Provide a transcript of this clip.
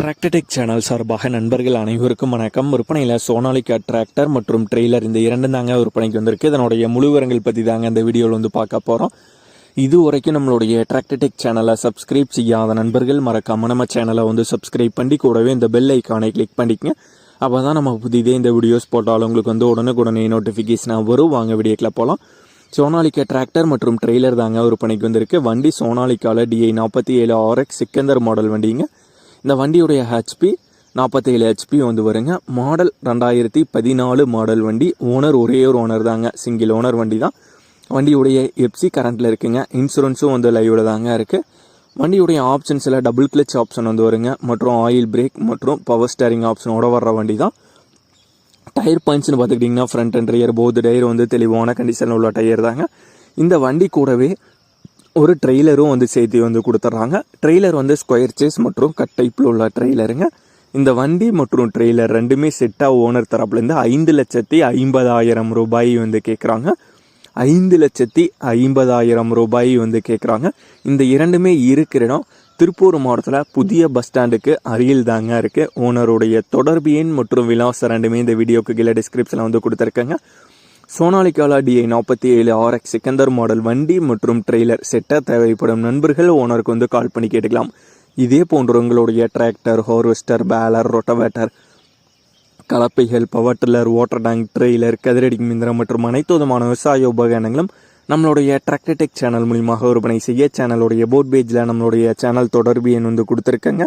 Tractor Tech channel சார்பாக நண்பர்கள் அனைவருக்கும் வணக்கம். விற்பனையில் சோனாலிகா டிராக்டர் மற்றும் ட்ரெய்லர் இந்த இரண்டும் தாங்க விற்பனைக்கு வந்திருக்கு. இதனுடைய முழுவரங்கள் பற்றி தாங்க இந்த வீடியோவில் வந்து பார்க்க போகிறோம் இது வரைக்கும் நம்மளுடைய டிராக்டர்டெக் சேனலை சப்ஸ்கிரைப் செய்யாத நண்பர்கள் மறக்காம நம்ம சேனலை வந்து சப்ஸ்கிரைப் பண்ணி கூடவே இந்த பெல் ஐக்கானை கிளிக் பண்ணிக்கங்க. அப்போ தான் நம்ம புதிதே இந்த வீடியோஸ் போட்டாலும் உங்களுக்கு வந்து உடனுக்குடனே நோட்டிஃபிகேஷனாக வரும். வாங்க வீடியோக்கில் போகலாம் சோனாலிக்கா டிராக்டர் மற்றும் ட்ரெய்லர் தாங்க விற்பனைக்கு வந்திருக்கு. வண்டி சோனாலிக்காவில் டிஐ நாற்பத்தி ஏழு ஆர்எக்ஸ் சிக்கந்தர் மாடல் வண்டிங்க. இந்த வண்டியுடைய ஹெச்பி நாற்பத்தேழு ஹெச்பி வந்து வருங்க மாடல் ரெண்டாயிரத்தி பதினாலு மாடல் வண்டி. ஓனர் ஒரே ஒரு ஓனர் தாங்க. சிங்கிள் ஓனர் வண்டி தான். வண்டியுடைய எப்சி கரண்ட்டில் இருக்குங்க. இன்சூரன்ஸும் வந்து லைவில் தாங்க இருக்குது வண்டியுடைய ஆப்ஷன்ஸில் டபுள் கிளச் ஆப்ஷன் வந்து வருங்க மற்றும் ஆயில் பிரேக் மற்றும் பவர் ஸ்டேரிங் ஆப்ஷனோட வர்ற வண்டி தான். டயர் பாயிண்ட்ஸ்னு பார்த்துக்கிட்டிங்கன்னா front and rear both tyre வந்து தெளிவான கண்டிஷனில் உள்ள டயர் தாங்க. இந்த வண்டி கூடவே ஒரு ட்ரெய்லரும் வந்து சேர்த்து வந்து கொடுத்துட்றாங்க ட்ரெய்லர் வந்து ஸ்கொயர் சேஸ் மற்றும் கட் டைப்பில் உள்ள ட்ரெய்லருங்க இந்த வண்டி மற்றும் ட்ரெய்லர் ரெண்டுமே செட்டாக ஓனர் தரப்புலேருந்து ஐந்து லட்சத்தி ஐம்பதாயிரம் ரூபாய் வந்து கேட்குறாங்க ஐந்து லட்சத்தி ஐம்பதாயிரம் ரூபாய் வந்து கேட்குறாங்க இந்த இரண்டுமே இருக்கிற இடம் திருப்பூர் மாவட்டத்தில் புதிய பஸ் ஸ்டாண்டுக்கு அருகில் தாங்க இருக்குது ஓனருடைய தொடர்பு எண் மற்றும் விலாசம் ரெண்டுமே இந்த வீடியோக்கு கீழே டிஸ்கிரிப்ஷனில் வந்து கொடுத்துருக்கேங்க. சோனாலிகாலா டிஐ நாற்பத்தி ஏழு ஆர்எக்ஸ் சிக்கந்தர் மாடல் வண்டி மற்றும் ட்ரெய்லர் செட்டாக தேவைப்படும் நண்பர்கள் ஓனருக்கு வந்து கால் பண்ணி கேட்டுக்கலாம். இதே போன்ற உங்களுடைய tractor harvester baler rotavator கலப்பைகள் power tiller water tank trailer கதிரடி மிந்திரம் மற்றும் அனைத்து விதமான விவசாய உபகரணங்களும் நம்மளுடைய டிராக்டர்டெக் சேனல் மூலியமாக விற்பனை செய்ய சேனலுடைய போட் பேஜில் நம்மளுடைய சேனல் தொடர்பு எண் வந்து கொடுத்துருக்கேங்க.